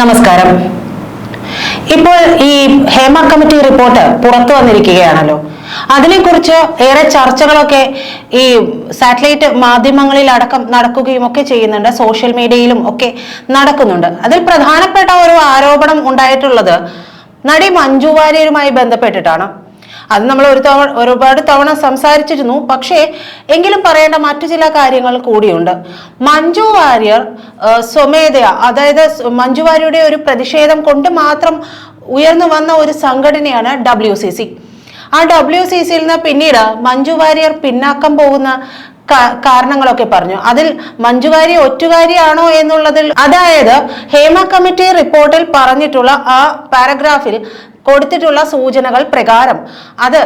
നമസ്കാരം. ഇപ്പോൾ ഈ ഹേമ കമ്മിറ്റി റിപ്പോർട്ട് പുറത്തു വന്നിരിക്കുകയാണല്ലോ. അതിനെക്കുറിച്ച് ഏറെ ചർച്ചകളൊക്കെ ഈ സാറ്റലൈറ്റ് മാധ്യമങ്ങളിൽ അടക്കം നടക്കുകയും ഒക്കെ ചെയ്യുന്നുണ്ട്. സോഷ്യൽ മീഡിയയിലും ഒക്കെ നടക്കുന്നുണ്ട്. അതിൽ പ്രധാനപ്പെട്ട ഒരു ആരോപണം ഉണ്ടായിട്ടുള്ളത് നടി മഞ്ജു വാര്യരുമായി ബന്ധപ്പെട്ടിട്ടാണ്. അത് നമ്മൾ ഒരു തവണ ഒരുപാട് തവണ സംസാരിച്ചിരുന്നു. പക്ഷേ എങ്കിലും പറയേണ്ട മറ്റു ചില കാര്യങ്ങൾ കൂടിയുണ്ട്. മഞ്ജു വാര്യർ സ്വമേധയ അതായത് മഞ്ജു വാര്യരുടെ ഒരു പ്രതിഷേധം കൊണ്ട് മാത്രം ഉയർന്നു വന്ന ഒരു സംഘടനയാണ് ഡബ്ല്യു സി സി ആ ഡബ്ല്യു സി സിയിൽ നിന്ന് പിന്നീട് മഞ്ജു വാര്യർ പിന്നാക്കം പോകുന്ന കാരണങ്ങളൊക്കെ പറഞ്ഞു. അതിൽ മഞ്ജുവാരി ഒറ്റുകാരിയാണോ എന്നുള്ളതിൽ അതായത് ഹേമ കമ്മിറ്റി റിപ്പോർട്ടിൽ പറഞ്ഞിട്ടുള്ള ആ പാരഗ്രാഫിൽ കൊടുത്തിട്ടുള്ള സൂചനകൾ പ്രകാരം അത്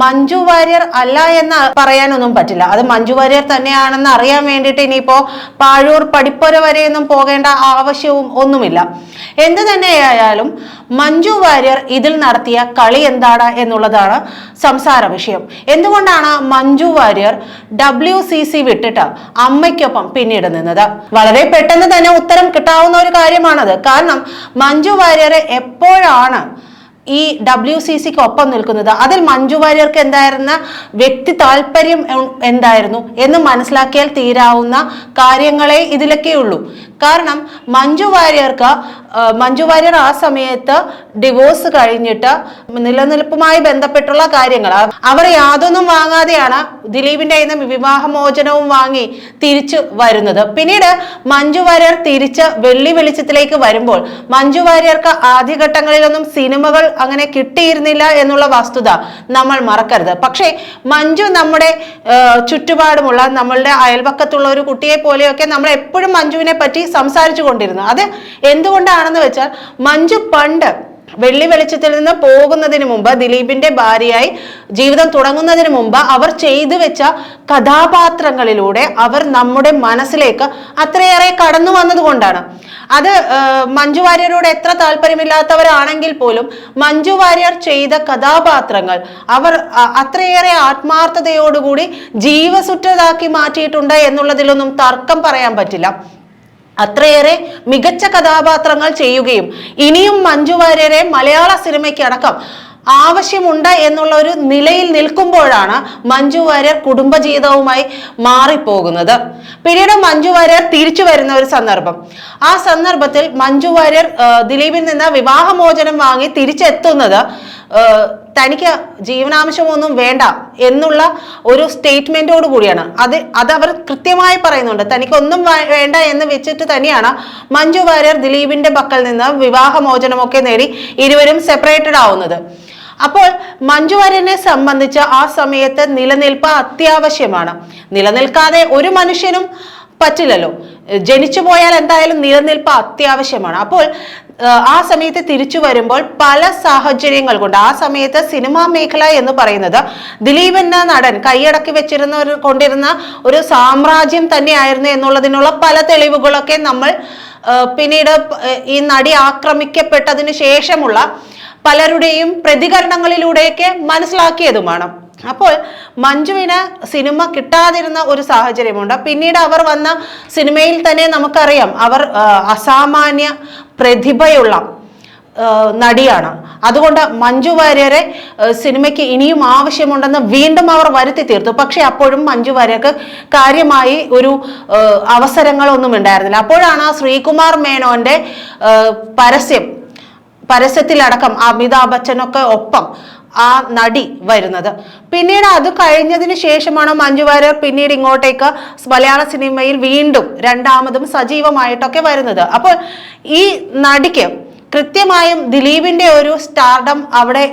മഞ്ജു വാര്യർ അല്ല എന്ന് പറയാനൊന്നും പറ്റില്ല. അത് മഞ്ജു വാര്യർ തന്നെയാണെന്ന് അറിയാൻ വേണ്ടിയിട്ട് ഇനിയിപ്പോ പാഴൂർ പടിപ്പുര വരെയൊന്നും പോകേണ്ട ആവശ്യവും ഒന്നുമില്ല. എന്ത് തന്നെയായാലും മഞ്ജു വാര്യർ ഇതിൽ നടത്തിയ കളി എന്താണ് എന്നുള്ളതാണ് സംസാര വിഷയം. എന്തുകൊണ്ടാണ് Manju Warrier W C C വിട്ടിട്ട് അമ്മയ്ക്കൊപ്പം പിന്നീട് നിന്നത്? വളരെ പെട്ടെന്ന് തന്നെ ഉത്തരം കിട്ടാവുന്ന ഒരു കാര്യമാണത്. കാരണം മഞ്ജു വാര്യരെ എപ്പോഴാണ് ഈ ഡബ്ല്യു സി സിക്ക് ഒപ്പം നിൽക്കുന്നത്. അതിൽ മഞ്ജു വാര്യർക്ക് എന്തായിരുന്ന വ്യക്തി താല്പര്യം എന്തായിരുന്നു എന്ന് മനസ്സിലാക്കിയാൽ തീരാവുന്ന കാര്യങ്ങളെ ഇതിലൊക്കെയുള്ളൂ. കാരണം മഞ്ജു വാര്യർക്ക് മഞ്ജു വാര്യർ ആ സമയത്ത് ഡിവോഴ്സ് കഴിഞ്ഞിട്ട് നിലനിൽപ്പുമായി ബന്ധപ്പെട്ടുള്ള കാര്യങ്ങൾ. അവർ യാതൊന്നും വാങ്ങാതെയാണ് ദിലീപിന്റെ കയ്യിൽ നിന്ന് വിവാഹമോചനവും വാങ്ങി തിരിച്ചു വരുന്നത്. പിന്നീട് മഞ്ജു വാര്യർ തിരിച്ച് വെള്ളി വെളിച്ചത്തിലേക്ക് വരുമ്പോൾ മഞ്ജു വാര്യർക്ക് ആദ്യഘട്ടങ്ങളിലൊന്നും സിനിമകൾ അങ്ങനെ കിട്ടിയിരുന്നില്ല എന്നുള്ള വസ്തുത നമ്മൾ മറക്കരുത്. പക്ഷേ മഞ്ജു നമ്മുടെ ചുറ്റുപാടുമുള്ള നമ്മളുടെ അയൽപക്കത്തുള്ള ഒരു കുട്ടിയെ പോലെയൊക്കെ നമ്മൾ എപ്പോഴും മഞ്ജുവിനെ പറ്റി സംസാരിച്ചു കൊണ്ടിരുന്നു. അത് എന്തുകൊണ്ടാണെന്ന് വെച്ചാൽ മഞ്ജു പണ്ട് വെള്ളി വെളിച്ചത്തിൽ നിന്ന് പോകുന്നതിന് മുമ്പ് ദിലീപിന്റെ ഭാര്യയായി ജീവിതം തുടങ്ങുന്നതിന് മുമ്പ് അവർ ചെയ്തു വെച്ച കഥാപാത്രങ്ങളിലൂടെ അവർ നമ്മുടെ മനസ്സിലേക്ക് അത്രയേറെ കടന്നു വന്നതുകൊണ്ടാണ് അത് മഞ്ജു വാര്യരോട് എത്ര താല്പര്യമില്ലാത്തവരാണെങ്കിൽ പോലും മഞ്ജു വാര്യർ ചെയ്ത കഥാപാത്രങ്ങൾ അവർ അത്രയേറെ ആത്മാർത്ഥതയോടുകൂടി ജീവസുറ്റതാക്കി മാറ്റിയിട്ടുണ്ട് എന്നുള്ളതിലൊന്നും തർക്കം പറയാൻ പറ്റില്ല. അത്രയേറെ മികച്ച കഥാപാത്രങ്ങൾ ചെയ്യുകയും ഇനിയും മഞ്ജു വാര്യരെ മലയാള സിനിമയ്ക്ക് അടക്കം ആവശ്യമുണ്ട് എന്നുള്ള ഒരു നിലയിൽ നിൽക്കുമ്പോഴാണ് മഞ്ജു വാര്യർ കുടുംബജീവിതവുമായി മാറിപ്പോകുന്നത്. പിന്നീട് മഞ്ജു വാര്യർ തിരിച്ചു വരുന്ന ഒരു സന്ദർഭം. ആ സന്ദർഭത്തിൽ മഞ്ജു വാര്യർ ദിലീപിൽ നിന്ന് വിവാഹമോചനം വാങ്ങി തിരിച്ചെത്തുന്നത് തനിക്ക് ജീവനാംശമൊന്നും വേണ്ട എന്നുള്ള ഒരു സ്റ്റേറ്റ്മെന്റോട് കൂടിയാണ്. അത് അത് അവർ കൃത്യമായി പറയുന്നുണ്ട്. തനിക്കൊന്നും വേണ്ട എന്ന് വെച്ചിട്ട് തന്നെയാണ് മഞ്ജു വാര്യർ ദിലീപിന്റെ പക്കൽ നിന്ന് വിവാഹമോചനമൊക്കെ നേടി ഇരുവരും സെപ്പറേറ്റഡ് ആവുന്നത്. അപ്പോൾ മഞ്ജു വാര്യനെ സംബന്ധിച്ച് ആ സമയത്ത് നിലനിൽപ്പ് അത്യാവശ്യമാണ്. നിലനിൽക്കാതെ ഒരു മനുഷ്യനും പറ്റില്ലല്ലോ. ജനിച്ചു പോയാൽ എന്തായാലും നിലനിൽപ്പ് അത്യാവശ്യമാണ്. അപ്പോൾ ആ, സമയത്ത് തിരിച്ചു വരുമ്പോൾ പല സാഹചര്യങ്ങൾ കൊണ്ട് ആ സമയത്ത് സിനിമാ മേഖല എന്ന് പറയുന്നത് ദിലീപ് എന്ന നടൻ കൈയടക്കി വെച്ചിരുന്ന ഒരു കൊണ്ടിരുന്ന ഒരു സാമ്രാജ്യം തന്നെയായിരുന്നു എന്നുള്ളതിനുള്ള പല തെളിവുകളൊക്കെ നമ്മൾ പിന്നീട് ഈ നടി ആക്രമിക്കപ്പെട്ടതിന് ശേഷമുള്ള പലരുടെയും പ്രതികരണങ്ങളിലൂടെയൊക്കെ മനസ്സിലാക്കിയതുമാണ്. അപ്പോൾ മഞ്ജുവിന് സിനിമ കിട്ടാതിരുന്ന ഒരു സാഹചര്യമുണ്ട്. പിന്നീട് അവർ വന്ന സിനിമയിൽ തന്നെ നമുക്കറിയാം അവർ അസാമാന്യ പ്രതിഭയുള്ള നടിയാണ്. അതുകൊണ്ട് മഞ്ജു വാര്യരെ സിനിമയ്ക്ക് ഇനിയും ആവശ്യമുണ്ടെന്ന് വീണ്ടും അവർ വരുത്തി തീർത്തു. പക്ഷെ അപ്പോഴും മഞ്ജു വാര്യർക്ക് കാര്യമായി ഒരു അവസരങ്ങളൊന്നും ഉണ്ടായിരുന്നില്ല. അപ്പോഴാണ് ശ്രീകുമാർ മേനോന്റെ പരസ്യം പരസ്യത്തിലടക്കം അമിതാഭ് ബച്ചനൊക്കെ ഒപ്പം ആ നടി വരുന്നത്. പിന്നീട് അത് കഴിഞ്ഞതിന് ശേഷമാണ് മഞ്ജു വാര്യർ പിന്നീട് ഇങ്ങോട്ടേക്ക് മലയാള സിനിമയിൽ വീണ്ടും രണ്ടാമതും സജീവമായിട്ടൊക്കെ വരുന്നത്. അപ്പോൾ ഈ നടിക്ക് കൃത്യമായും ദിലീപിന്റെ ഒരു സ്റ്റാർഡം അവിടെ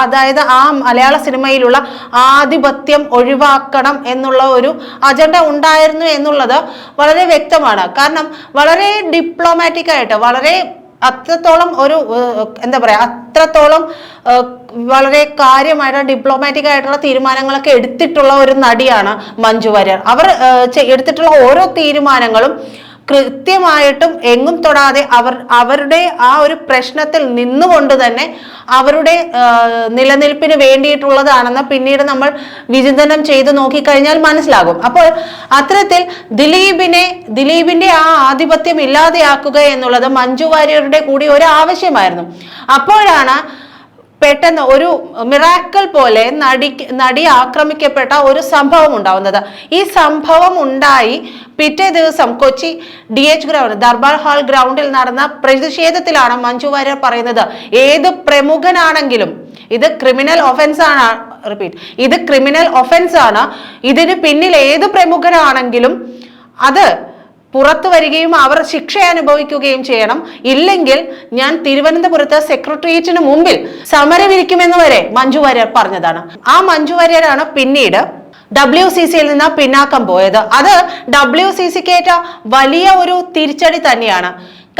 അതായത് ആ മലയാള സിനിമയിലുള്ള ആധിപത്യം ഒഴിവാക്കണം എന്നുള്ള ഒരു അജണ്ട ഉണ്ടായിരുന്നു എന്നുള്ളത് വളരെ വ്യക്തമാണ്. കാരണം വളരെ ഡിപ്ലോമാറ്റിക് ആയിട്ട് വളരെ അത്രത്തോളം ഒരു എന്താ പറയാ അത്രത്തോളം വളരെ കാര്യമായിട്ട് ഡിപ്ലോമാറ്റിക് ആയിട്ടുള്ള തീരുമാനങ്ങളൊക്കെ എടുത്തിട്ടുള്ള ഒരു നടിയാണ് മഞ്ജു വാര്യർ. അവർ എടുത്തിട്ടുള്ള ഓരോ തീരുമാനങ്ങളും കൃത്യമായിട്ടും എങ്ങും തൊടാതെ അവർ അവരുടെ ആ ഒരു പ്രശ്നത്തിൽ നിന്നുകൊണ്ട് തന്നെ അവരുടെ നിലനിൽപ്പിന് വേണ്ടിയിട്ടുള്ളതാണെന്ന് പിന്നീട് നമ്മൾ വിചിന്തനം ചെയ്ത് നോക്കിക്കഴിഞ്ഞാൽ മനസ്സിലാകും. അപ്പോൾ അത്തരത്തിൽ ദിലീപിനെ ദിലീപിന്റെ ആ ആധിപത്യം ഇല്ലാതെയാക്കുക എന്നുള്ളത് മഞ്ജു വാര്യരുടെ കൂടി ഒരു ആവശ്യമായിരുന്നു. അപ്പോഴാണ് പെട്ടെന്ന് ഒരു മിറാക്കൽ പോലെ നടി നടി ആക്രമിക്കപ്പെട്ട ഒരു സംഭവം ഉണ്ടാവുന്നത്. ഈ സംഭവം ഉണ്ടായി പിറ്റേ ദിവസം Kochi D H ground Durbar hall ഗ്രൗണ്ടിൽ നടന്ന പ്രതിഷേധത്തിലാണ് മഞ്ജു വാര്യർ പറയുന്നത്. ഏത് പ്രമുഖനാണെങ്കിലും ഇത് ക്രിമിനൽ ഒഫൻസ് ആണ് റിപ്പീറ്റ് ഇത് ക്രിമിനൽ ഒഫൻസ് ആണ്. ഇതിന് പിന്നിൽ ഏത് പ്രമുഖനാണെങ്കിലും അത് പുറത്തു വരികയും അവർ ശിക്ഷ അനുഭവിക്കുകയും ചെയ്യണം. ഇല്ലെങ്കിൽ ഞാൻ തിരുവനന്തപുരത്ത് സെക്രട്ടേറിയറ്റിന് മുമ്പിൽ സമരമിരിക്കുമെന്ന് വരെ മഞ്ജു വാര്യർ പറഞ്ഞതാണ്. ആ മഞ്ജു വാര്യരാണ് പിന്നീട് ഡബ്ല്യു സി സിയിൽ നിന്ന് പിന്നാക്കം പോയത്. അത് ഡബ്ല്യു സി സിക്ക് ഏറ്റ വലിയ ഒരു തിരിച്ചടി തന്നെയാണ്.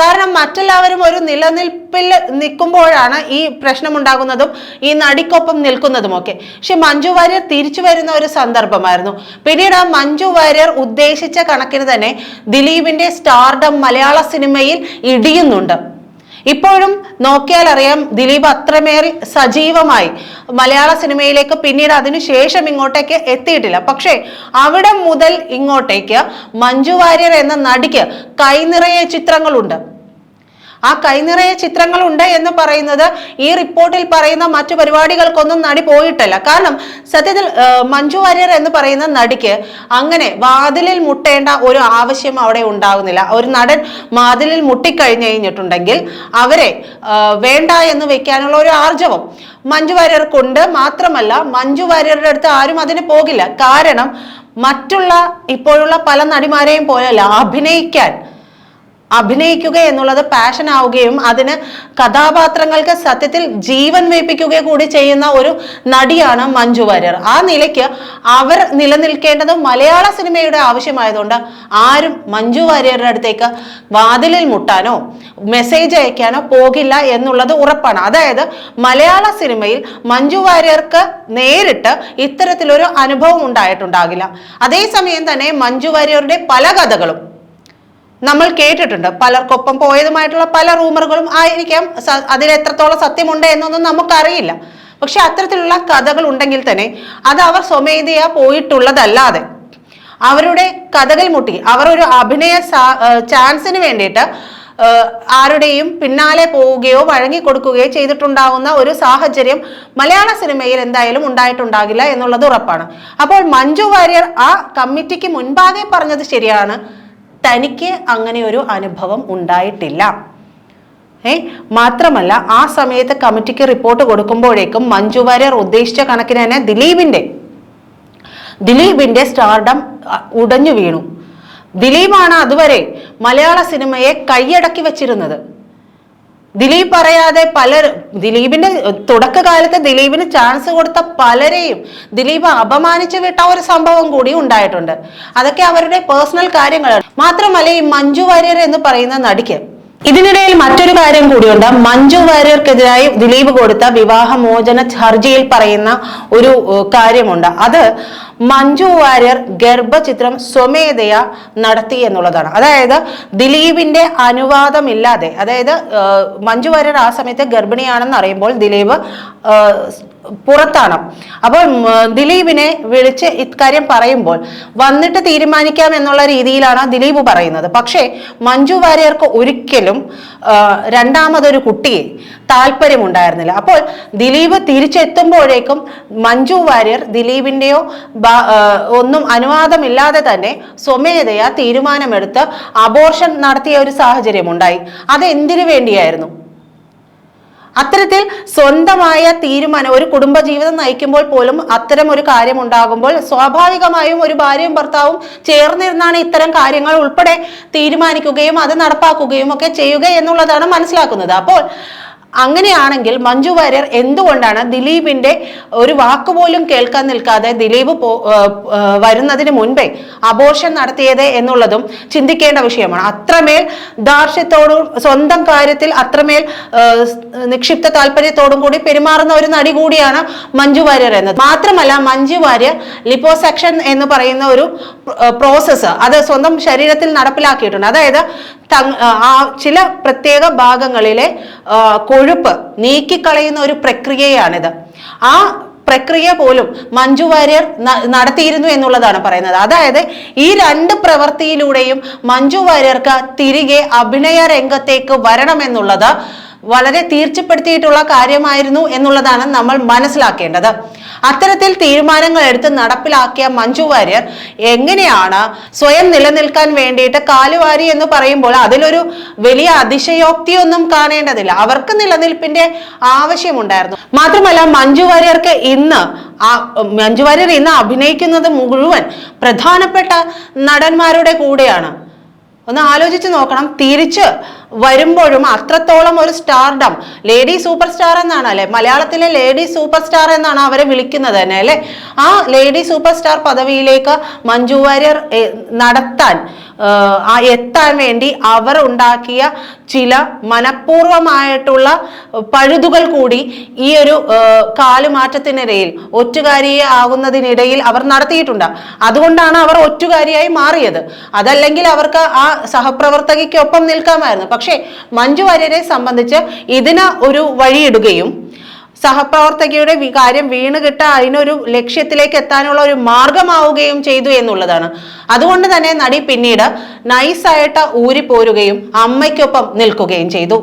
കാരണം മറ്റെല്ലാവരും ഒരു നിലനിൽപ്പിൽ നിൽക്കുമ്പോഴാണ് ഈ പ്രശ്നമുണ്ടാകുന്നതും ഈ നടിക്കൊപ്പം നിൽക്കുന്നതുമൊക്കെ. പക്ഷെ മഞ്ജു വാര്യർ തിരിച്ചു വരുന്ന ഒരു സന്ദർഭമായിരുന്നു. പിന്നീട് ആ മഞ്ജു വാര്യർ ഉദ്ദേശിച്ച കണക്കിന് തന്നെ ദിലീപിന്റെ സ്റ്റാർഡം മലയാള സിനിമയിൽ ഇടിയുന്നുണ്ട്. ഇപ്പോഴും നോക്കിയാൽ അറിയാം ദിലീപ് അത്രമേൽ സജീവമായി. മലയാള സിനിമയിലേക്ക് പിന്നീട് അതിനുശേഷം ഇങ്ങോട്ടേക്ക് എത്തിയിട്ടില്ല. പക്ഷേ അവിടെ മുതൽ ഇങ്ങോട്ടേക്ക് മഞ്ജു വാര്യർ എന്ന നടിക്ക് കൈനിറയെ ചിത്രങ്ങളുണ്ട്. ആ കൈനിറയെ ചിത്രങ്ങളുണ്ട് എന്ന് പറയുന്നത് ഈ റിപ്പോർട്ടിൽ പറയുന്ന മറ്റു പരിപാടികൾക്കൊന്നും നടി പോയിട്ടല്ല. കാരണം സത്യത്തിൽ മഞ്ജു വാര്യർ എന്ന് പറയുന്ന നടിക്ക് അങ്ങനെ വാതിലിൽ മുട്ടേണ്ട ഒരു ആവശ്യം അവിടെ ഉണ്ടാകുന്നില്ല. ഒരു നടൻ വാതിലിൽ മുട്ടിക്കഴിഞ്ഞു കഴിഞ്ഞിട്ടുണ്ടെങ്കിൽ അവരെ വേണ്ട എന്ന് വെക്കാനുള്ള ഒരു ആർജവം മഞ്ജു വാര്യർക്കുണ്ട്. മാത്രമല്ല മഞ്ജു വാര്യരുടെ അടുത്ത് ആരും അതിന് പോകില്ല. കാരണം മറ്റുള്ള ഇപ്പോഴുള്ള പല നടിമാരെയും പോലെയല്ല അഭിനയിക്കാൻ അഭിനയിക്കുക എന്നുള്ളത് പാഷൻ ആവുകയും അതിന് കഥാപാത്രങ്ങൾക്ക് സത്യത്തിൽ ജീവൻ വേപ്പിക്കുക കൂടി ചെയ്യുന്ന ഒരു നടിയാണ് മഞ്ജു വാര്യർ. ആ നിലയ്ക്ക് അവർ നിലനിൽക്കേണ്ടത് മലയാള സിനിമയുടെ ആവശ്യമായതുകൊണ്ട് ആരും മഞ്ജു വാര്യരുടെ അടുത്തേക്ക് വാതിലിൽ മുട്ടാനോ മെസ്സേജ് അയക്കാനോ പോകില്ല എന്നുള്ളത് ഉറപ്പാണ്. അതായത് മലയാള സിനിമയിൽ മഞ്ജു വാര്യർക്ക് നേരിട്ട് ഇത്തരത്തിലൊരു അനുഭവം ഉണ്ടായിട്ടുണ്ടാകില്ല. അതേസമയം തന്നെ മഞ്ജു വാര്യരുടെ പല കഥകളും നമ്മൾ കേട്ടിട്ടുണ്ട്. പലർക്കൊപ്പം പോയതുമായിട്ടുള്ള പല റൂമറുകളും ആയിരിക്കാം. അതിൽ എത്രത്തോളം സത്യമുണ്ട് എന്നൊന്നും നമുക്കറിയില്ല. പക്ഷെ അത്തരത്തിലുള്ള കഥകൾ ഉണ്ടെങ്കിൽ തന്നെ അത് അവർ സ്വമേധയാ പോയിട്ടുള്ളതല്ലാതെ അവരുടെ കഥകൾ മുട്ടി അവർ ഒരു അഭിനയ ചാൻസിന് വേണ്ടിയിട്ട് ആരുടെയും പിന്നാലെ പോവുകയോ വഴങ്ങി കൊടുക്കുകയോ ചെയ്തിട്ടുണ്ടാകുന്ന ഒരു സാഹചര്യം മലയാള സിനിമയിൽ എന്തായാലും ഉണ്ടായിട്ടുണ്ടാകില്ല എന്നുള്ളത് ഉറപ്പാണ്. അപ്പോൾ മഞ്ജു വാര്യർ ആ കമ്മിറ്റിക്ക് മുൻപാകെ പറഞ്ഞത് ശരിയാണ്. തനിക്ക് അങ്ങനെ ഒരു അനുഭവം ഉണ്ടായിട്ടില്ല. ഏ? മാത്രമല്ല ആ സമയത്ത് കമ്മിറ്റിക്ക് റിപ്പോർട്ട് കൊടുക്കുമ്പോഴേക്കും മഞ്ജു വാര്യർ ഉദ്ദേശിച്ച കണക്കിന് തന്നെ ദിലീപിന്റെ ദിലീപിന്റെ സ്റ്റാർഡം ഉടഞ്ഞു വീണു. ദിലീപാണ് അതുവരെ മലയാള സിനിമയെ കൈയടക്കി വച്ചിരുന്നത്. ദിലീപ് പറയാതെ പലരും ദിലീപിന്റെ തുടക്കകാലത്ത് ദിലീപിന് ചാൻസ് കൊടുത്ത പലരെയും ദിലീപ് അപമാനിച്ചു വിട്ട ഒരു സംഭവം കൂടി ഉണ്ടായിട്ടുണ്ട്. അതൊക്കെ അവരുടെ പേഴ്സണൽ കാര്യങ്ങളാണ്. മാത്രമല്ല ഈ മഞ്ജു വാര്യർ എന്ന് പറയുന്ന നടിക്ക് ഇതിനിടയിൽ മറ്റൊരു കാര്യം കൂടിയുണ്ട്. മഞ്ജു വാര്യർക്കെതിരായി ദിലീപ് കൊടുത്ത വിവാഹമോചന ഹർജിയിൽ പറയുന്ന ഒരു കാര്യമുണ്ട്. അത് മഞ്ജു വാര്യർ ഗർഭചിത്രം സ്വമേധയ നടത്തി എന്നുള്ളതാണ്. അതായത് ദിലീപിന്റെ അനുവാദമില്ലാതെ അതായത് മഞ്ജു വാര്യർ ആ സമയത്ത് ഗർഭിണിയാണെന്ന് അറിയുമ്പോൾ ദിലീപ് പുറത്താണ്. അപ്പോൾ ദിലീപിനെ വിളിച്ച് ഇക്കാര്യം പറയുമ്പോൾ വന്നിട്ട് തീരുമാനിക്കാം എന്നുള്ള രീതിയിലാണ് ദിലീപ് പറയുന്നത്. പക്ഷേ മഞ്ജു വാര്യർക്ക് ഒരിക്കലും രണ്ടാമതൊരു കുട്ടിയെ താല്പര്യമുണ്ടായിരുന്നില്ല. അപ്പോൾ ദിലീപ് തിരിച്ചെത്തുമ്പോഴേക്കും മഞ്ജു വാര്യർ ആ, ഒന്നും അനുവാദമില്ലാതെ തന്നെ സ്വമേധയാ തീരുമാനമെടുത്ത് അബോർഷൻ നടത്തിയ ഒരു സാഹചര്യം ഉണ്ടായി അത് എന്തിനു വേണ്ടിയായിരുന്നു? അത്തരത്തിൽ സ്വന്തമായ തീരുമാനം ഒരു കുടുംബജീവിതം നയിക്കുമ്പോൾ പോലും അത്തരം ഒരു കാര്യം ഉണ്ടാകുമ്പോൾ സ്വാഭാവികമായും ഒരു ഭാര്യയും ഭർത്താവും ചേർന്നിരുന്നാണ് ഇത്തരം കാര്യങ്ങൾ ഉൾപ്പെടെ തീരുമാനിക്കുകയും അത് നടപ്പാക്കുകയും ഒക്കെ ചെയ്യുക എന്നുള്ളതാണ് മനസ്സിലാക്കുന്നത്. അപ്പോൾ അങ്ങനെയാണെങ്കിൽ മഞ്ജു വാര്യർ എന്തുകൊണ്ടാണ് ദിലീപിന്റെ ഒരു വാക്കുപോലും കേൾക്കാൻ നിൽക്കാതെ ദിലീപ് വരുന്നതിന് മുൻപേ അബോർഷൻ നടത്തിയത് എന്നുള്ളതും ചിന്തിക്കേണ്ട വിഷയമാണ്. അത്രമേൽ ദാർഷ്യത്തോടും സ്വന്തം കാര്യത്തിൽ അത്രമേൽ നിക്ഷിപ്ത താല്പര്യത്തോടും കൂടി പെരുമാറുന്ന ഒരു നടി കൂടിയാണ് മഞ്ജു വാര്യർ എന്നത്. മാത്രമല്ല മഞ്ജു വാര്യർ ലിപ്പോസെക്ഷൻ എന്ന് പറയുന്ന ഒരു പ്രോസസ്സ് അത് സ്വന്തം ശരീരത്തിൽ നടപ്പിലാക്കിയിട്ടുണ്ട്. അതായത് ആ ചില പ്രത്യേക ഭാഗങ്ങളിലെ കൊഴുപ്പ് നീക്കിക്കളയുന്ന ഒരു പ്രക്രിയയാണിത്. ആ പ്രക്രിയ പോലും മഞ്ജു വാര്യർ നടത്തിയിരുന്നു എന്നുള്ളതാണ് പറയുന്നത്. അതായത് ഈ രണ്ട് പ്രവൃത്തിയിലൂടെയും മഞ്ജു വാര്യർക്ക് തിരികെ അഭിനയ രംഗത്തേക്ക് വരണമെന്നുള്ളത് വളരെ തീർച്ചപ്പെടുത്തിയിട്ടുള്ള കാര്യമായിരുന്നു എന്നുള്ളതാണ് നമ്മൾ മനസ്സിലാക്കേണ്ടത്. അത്തരത്തിൽ തീരുമാനങ്ങൾ എടുത്ത് നടപ്പിലാക്കിയ മഞ്ജു വാര്യർ എങ്ങനെയാണ് സ്വയം നിലനിൽക്കാൻ വേണ്ടിയിട്ട് കാലുവാരി എന്ന് പറയുമ്പോൾ അതിലൊരു വലിയ അതിശയോക്തിയൊന്നും കാണേണ്ടതില്ല. അവർക്ക് നിലനിൽപ്പിന്റെ ആവശ്യമുണ്ടായിരുന്നു. മാത്രമല്ല മഞ്ജു വാര്യർക്ക് ഇന്ന് മഞ്ജു വാര്യർ ഇന്ന് അഭിനയിക്കുന്നത് മുഴുവൻ പ്രധാനപ്പെട്ട നടന്മാരുടെ കൂടെയാണ്. ഒന്ന് ആലോചിച്ച് നോക്കണം. തിരിച്ച് വരുമ്പോഴും അത്രത്തോളം ഒരു സ്റ്റാർഡം ലേഡി സൂപ്പർ സ്റ്റാർ എന്നാണ് അല്ലെ? മലയാളത്തിലെ ലേഡി സൂപ്പർ സ്റ്റാർ എന്നാണ് അവരെ വിളിക്കുന്നത് തന്നെ അല്ലെ? ആ ലേഡി സൂപ്പർ സ്റ്റാർ പദവിയിലേക്ക് മഞ്ജു വാര്യർ നടത്താൻ ആ, എത്താൻ വേണ്ടി അവർ ഉണ്ടാക്കിയ ചില മനഃപൂർവമായിട്ടുള്ള പഴുതുകൾ കൂടി ഈ ഒരു കാലുമാറ്റത്തിനിടയിൽ ഒറ്റുകാരിയെ ആകുന്നതിനിടയിൽ അവർ നടത്തിയിട്ടുണ്ട്. അതുകൊണ്ടാണ് അവർ ഒറ്റുകാരിയായി മാറിയത്. അതല്ലെങ്കിൽ അവർക്ക് ആ സഹപ്രവർത്തകയ്ക്കൊപ്പം നിൽക്കാമായിരുന്നു. പക്ഷേ മഞ്ജു വാര്യരെ സംബന്ധിച്ച് ഇതിന് ഒരു വഴിയിടുകയും സഹപ്രവർത്തകയുടെ കാര്യം വീണ് കിട്ട അതിനൊരു ലക്ഷ്യത്തിലേക്ക് എത്താനുള്ള ഒരു മാർഗമാവുകയും ചെയ്തു എന്നുള്ളതാണ്. അതുകൊണ്ട് തന്നെ നടി പിന്നീട് നൈസായിട്ട് ഊരിപ്പോരുകയും അമ്മയ്ക്കൊപ്പം നിൽക്കുകയും ചെയ്തു.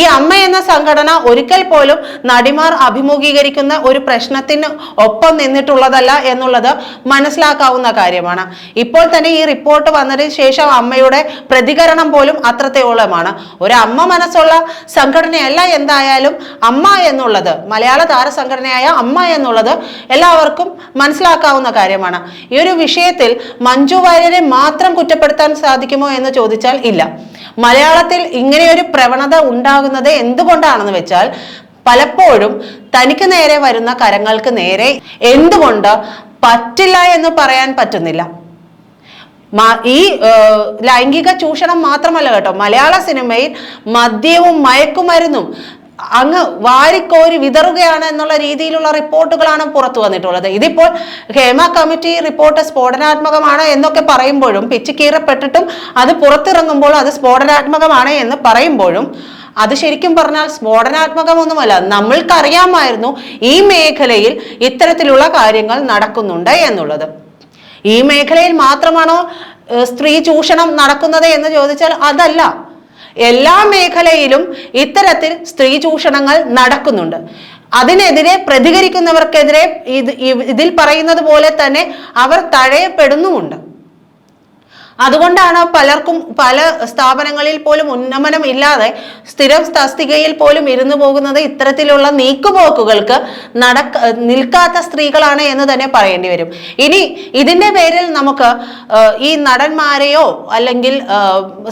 ഈ അമ്മ എന്ന സംഘടന ഒരിക്കൽ പോലും നടിമാർ അഭിമുഖീകരിക്കുന്ന ഒരു പ്രശ്നത്തിന് ഒപ്പം നിന്നിട്ടുള്ളതല്ല എന്നുള്ളത് മനസ്സിലാക്കാവുന്ന കാര്യമാണ്. ഇപ്പോൾ തന്നെ ഈ റിപ്പോർട്ട് വന്നതിന് ശേഷം അമ്മയുടെ പ്രതികരണം പോലും അത്രത്തോളമാണ്. ഒരു അമ്മ മനസ്സുള്ള സംഘടനയല്ല എന്തായാലും അമ്മ എന്നുള്ളത് മലയാള താര സംഘടനയായ അമ്മ എന്നുള്ളത് എല്ലാവർക്കും മനസ്സിലാക്കാവുന്ന കാര്യമാണ്. ഈ ഒരു വിഷയത്തിൽ മഞ്ജു വാര്യരെ മാത്രം കുറ്റപ്പെടുത്താൻ സാധിക്കുമോ എന്ന് ചോദിച്ചാൽ ഇല്ല. മലയാളത്തിൽ ഇങ്ങനെയൊരു പ്രവണത ഉണ്ടാകുന്നത് എന്തുകൊണ്ടാണെന്ന് വെച്ചാൽ പലപ്പോഴും തനിക്ക് നേരെ വരുന്ന കരങ്ങൾക്ക് നേരെ എന്തുകൊണ്ട് പറ്റില്ല എന്ന് പറയാൻ പറ്റുന്നില്ല. ഈ ലൈംഗിക ചൂഷണം മാത്രമല്ല കേട്ടോ. മലയാള സിനിമയിൽ മദ്യവും മയക്കുമരുന്നും അങ്ങ് വാരിക്കോരി വിതറുകയാണ് എന്നുള്ള രീതിയിലുള്ള റിപ്പോർട്ടുകളാണ് പുറത്തു വന്നിട്ടുള്ളത്. ഇതിപ്പോൾ ഹേമ കമ്മിറ്റി റിപ്പോർട്ട് സ്ഫോടനാത്മകമാണ് എന്നൊക്കെ പറയുമ്പോഴും പിച്ച് കീറപ്പെട്ടിട്ടും അത് പുറത്തിറങ്ങുമ്പോൾ അത് സ്ഫോടനാത്മകമാണ് എന്ന് പറയുമ്പോഴും അത് ശരിക്കും പറഞ്ഞാൽ സ്ഫോടനാത്മകമൊന്നുമല്ല. നമ്മൾക്കറിയാമായിരുന്നു ഈ മേഖലയിൽ ഇത്തരത്തിലുള്ള കാര്യങ്ങൾ നടക്കുന്നുണ്ട് എന്നുള്ളത്. ഈ മേഖലയിൽ മാത്രമാണോ സ്ത്രീ ചൂഷണം നടക്കുന്നത് എന്ന് ചോദിച്ചാൽ അതല്ല. എല്ലാ മേഖലയിലും ഇത്തരത്തിൽ സ്ത്രീ ചൂഷണങ്ങൾ നടക്കുന്നുണ്ട്. അതിനെതിരെ പ്രതികരിക്കുന്നവർക്കെതിരെ ഇത് ഇതിൽ പറയുന്നത് പോലെ തന്നെ അവർ തഴയപ്പെടുന്നുമുണ്ട്. അതുകൊണ്ടാണ് പലർക്കും പല സ്ഥാപനങ്ങളിൽ പോലും ഉന്നമനം ഇല്ലാതെ സ്ഥിരം തസ്തികയിൽ പോലും ഇരുന്നു പോകുന്നത് ഇത്തരത്തിലുള്ള നീക്കുപോക്കുകൾക്ക് നടക്ക നിൽക്കാത്ത സ്ത്രീകളാണ് എന്ന് തന്നെ പറയേണ്ടി വരും. ഇനി ഇതിന്റെ പേരിൽ നമുക്ക് ഈ നടന്മാരെയോ അല്ലെങ്കിൽ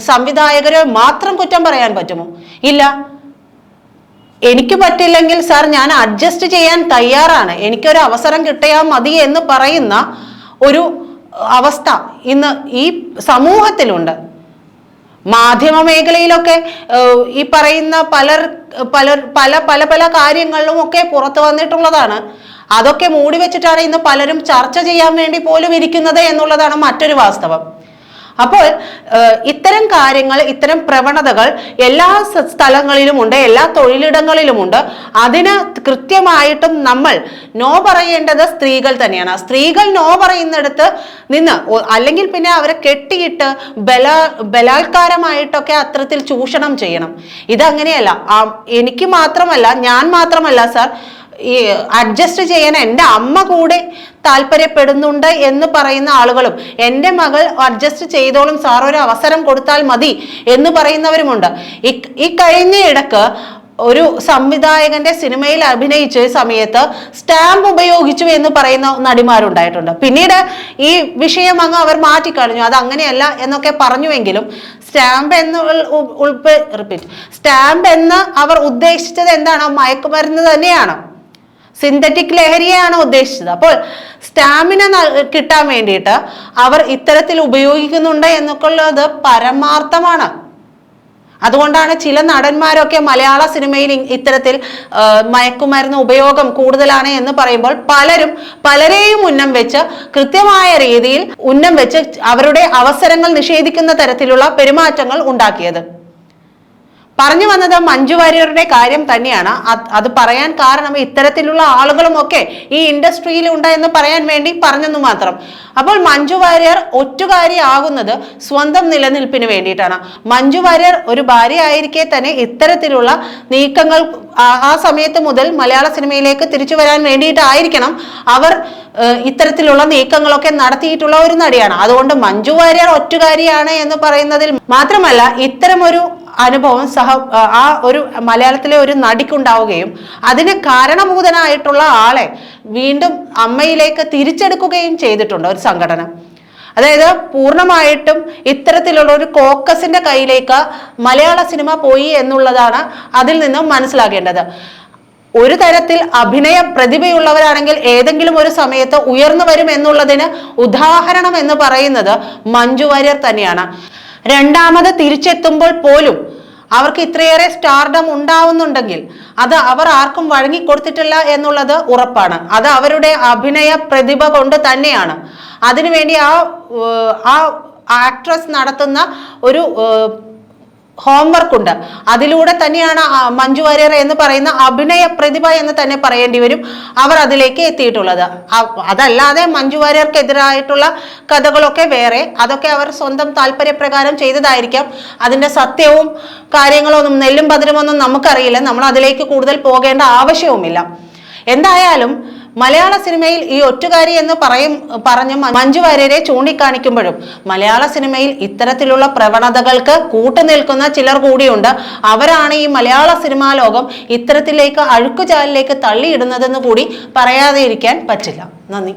സംവിധായകരെയോ മാത്രം കുറ്റം പറയാൻ പറ്റുമോ? ഇല്ല. എനിക്ക് പറ്റില്ലെങ്കിൽ സാർ ഞാൻ അഡ്ജസ്റ്റ് ചെയ്യാൻ തയ്യാറാണ്. എനിക്കൊരു അവസരം കിട്ടിയാൽ മതി എന്ന് പറയുന്ന ഒരു അവസ്ഥ ഇന്ന് ഈ സമൂഹത്തിലുണ്ട്. മാധ്യമ മേഖലയിലൊക്കെ ഈ പറയുന്ന പലർ പലർ പല പല പല കാര്യങ്ങളിലും ഒക്കെ പുറത്തു വന്നിട്ടുള്ളതാണ്. അതൊക്കെ മൂടി വെച്ചിട്ടാണ് ഇന്ന് പലരും ചർച്ച ചെയ്യാൻ വേണ്ടി പോലും ഇരിക്കുന്നത് എന്നുള്ളതാണ് മറ്റൊരു വാസ്തവം. അപ്പോൾ ഇത്തരം കാര്യങ്ങൾ ഇത്തരം പ്രവണതകൾ എല്ലാ സ്ഥലങ്ങളിലും സ്ഥലങ്ങളിലുമുണ്ട് എല്ലാ തൊഴിലിടങ്ങളിലുമുണ്ട്. അതിന് കൃത്യമായിട്ടും നമ്മൾ നോ പറയേണ്ടത് സ്ത്രീകൾ തന്നെയാണ്. സ്ത്രീകൾ നോ പറയുന്നിടത്ത് നിന്ന് അല്ലെങ്കിൽ പിന്നെ അവരെ കെട്ടിയിട്ട് ബല ബലാത്കാരമായിട്ടൊക്കെ അത്തരത്തിൽ ചൂഷണം ചെയ്യണം. ഇതങ്ങനെയല്ല. എനിക്ക് മാത്രമല്ല ഞാൻ മാത്രമല്ല സാർ ഈ അഡ്ജസ്റ്റ് ചെയ്യാൻ എന്റെ അമ്മ കൂടെ താല്പര്യപ്പെടുന്നുണ്ട് എന്ന് പറയുന്ന ആളുകളും എന്റെ മകൾ അഡ്ജസ്റ്റ് ചെയ്തോളും സാർ ഒരു അവസരം കൊടുത്താൽ മതി എന്ന് പറയുന്നവരുമുണ്ട്. ഈ- കഴിഞ്ഞ ഇടയ്ക്ക് ഒരു സംവിധായകന്റെ സിനിമയിൽ അഭിനയിച്ച സമയത്ത് സ്റ്റാമ്പ് ഉപയോഗിച്ചു എന്ന് പറയുന്ന നടിമാരുണ്ടായിട്ടുണ്ട്. പിന്നീട് ഈ വിഷയം അങ്ങ് അവർ മാറ്റിക്കളഞ്ഞു. അത് അങ്ങനെയല്ല എന്നൊക്കെ പറഞ്ഞുവെങ്കിലും സ്റ്റാമ്പ് എന്ന് ഉൾ- ഉൾ- ഉൾപ്പെ റിപ്പീറ്റ്. സ്റ്റാമ്പ് എന്ന് അവർ ഉദ്ദേശിച്ചത് എന്താണ്? മയക്കുമരുന്ന് തന്നെയാണ്. സിന്തറ്റിക് ലഹരിയാണ് ഉദ്ദേശിച്ചത്. അപ്പോൾ സ്റ്റാമിന കിട്ടാൻ വേണ്ടിയിട്ട് അവർ ഇത്തരത്തിൽ ഉപയോഗിക്കുന്നുണ്ട് എന്നൊക്കെ ഉള്ളത് പരമാർത്ഥമാണ്. അതുകൊണ്ടാണ് ചില നടന്മാരൊക്കെ മലയാള സിനിമയിൽ ഇത്തരത്തിൽ മയക്കുമരുന്ന് ഉപയോഗം കൂടുതലാണ് എന്ന് പറയുമ്പോൾ പലരും പലരെയും ഉന്നം വെച്ച് കൃത്യമായ രീതിയിൽ ഉന്നം വെച്ച് അവരുടെ അവസരങ്ങൾ നിഷേധിക്കുന്ന തരത്തിലുള്ള പെരുമാറ്റങ്ങൾ ഉണ്ടാക്കിയത്. പറഞ്ഞു വന്നത് മഞ്ജു വാര്യരുടെ കാര്യം തന്നെയാണ്. അത് പറയാൻ കാരണം ഇത്തരത്തിലുള്ള ആളുകളും ഒക്കെ ഈ ഇൻഡസ്ട്രിയിൽ ഉണ്ട് എന്ന് പറയാൻ വേണ്ടി പറഞ്ഞെന്ന് മാത്രം. അപ്പോൾ മഞ്ജു വാര്യർ ഒറ്റുകാരിയാകുന്നത് സ്വന്തം നിലനിൽപ്പിന് വേണ്ടിയിട്ടാണ്. മഞ്ജു വാര്യർ ഒരു ഭാര്യ ആയിരിക്കെ തന്നെ ഇത്തരത്തിലുള്ള നീക്കങ്ങൾ ആ- സമയത്ത് മുതൽ മലയാള സിനിമയിലേക്ക് തിരിച്ചു വരാൻ വേണ്ടിയിട്ടായിരിക്കണം അവർ ഇത്തരത്തിലുള്ള നീക്കങ്ങളൊക്കെ നടത്തിയിട്ടുള്ള ഒരു നടിയാണ്. അതുകൊണ്ട് മഞ്ജു വാര്യർ ഒറ്റുകാരിയാണ് എന്ന് പറയുന്നതിൽ മാത്രമല്ല ഇത്തരമൊരു അനുഭവം സഹ ആ ഒരു മലയാളത്തിലെ ഒരു നടിക്കുണ്ടാവുകയും അതിന് കാരണഭൂതനായിട്ടുള്ള ആളെ വീണ്ടും അമ്മയിലേക്ക് തിരിച്ചെടുക്കുകയും ചെയ്തിട്ടുണ്ട് ഒരു സംഘടന. അതായത് പൂർണമായിട്ടും ഇത്തരത്തിലുള്ള ഒരു കോക്കസിന്റെ കയ്യിലേക്ക് മലയാള സിനിമ പോയി എന്നുള്ളതാണ് അതിൽ നിന്നും മനസ്സിലാക്കേണ്ടത് ഒരു തരത്തിൽ അഭിനയ പ്രതിഭയുള്ളവരാണെങ്കിൽ ഏതെങ്കിലും ഒരു സമയത്ത് ഉയർന്നു വരും എന്നുള്ളതിന് ഉദാഹരണം എന്ന് പറയുന്നത് മഞ്ജു വാര്യർ തന്നെയാണ്. രണ്ടാമത് തിരിച്ചെത്തുമ്പോൾ പോലും അവർക്ക് ഇത്രയേറെ സ്റ്റാർഡം ഉണ്ടാവുന്നുണ്ടെങ്കിൽ അത് അവർ ആർക്കും വഴങ്ങിക്കൊടുത്തിട്ടില്ല എന്നുള്ളത് ഉറപ്പാണ്. അത് അവരുടെ അഭിനയ പ്രതിഭ കൊണ്ട് തന്നെയാണ്. അതിനുവേണ്ടി ആ ആ ആക്ട്രസ് നടത്തുന്ന ഒരു ഹോംവർക്ക് ഉണ്ട്. അതിലൂടെ തന്നെയാണ് മഞ്ജു വാര്യർ എന്ന് പറയുന്ന അഭിനയ പ്രതിഭ എന്ന് തന്നെ പറയേണ്ടി വരും. അവർ അതിലേക്ക് എത്തിയിട്ടുള്ളത്. അതല്ലാതെ മഞ്ജു വാര്യർക്കെതിരായിട്ടുള്ള കഥകളൊക്കെ വേറെ. അതൊക്കെ അവർ സ്വന്തം താല്പര്യപ്രകാരം ചെയ്തതായിരിക്കാം. അതിന്റെ സത്യവും കാര്യങ്ങളൊന്നും നെല്ലും പതിരുമൊന്നും നമുക്കറിയില്ല. നമ്മൾ അതിലേക്ക് കൂടുതൽ പോകേണ്ട ആവശ്യവുമില്ല. എന്തായാലും മലയാള സിനിമയിൽ ഈ ഒറ്റുകാരി എന്ന് പറയും പറഞ്ഞ് മഞ്ജു വാര്യരെ ചൂണ്ടിക്കാണിക്കുമ്പോഴും മലയാള സിനിമയിൽ ഇത്തരത്തിലുള്ള പ്രവണതകൾക്ക് കൂട്ടുനിൽക്കുന്ന ചിലർ കൂടിയുണ്ട്. അവരാണ് ഈ മലയാള സിനിമാ ലോകം ഇത്തരത്തിലേക്ക് അഴുക്കുചാലിലേക്ക് തള്ളിയിടുന്നതെന്ന് കൂടി പറയാതെ ഇരിക്കാൻ പറ്റില്ല. നന്ദി.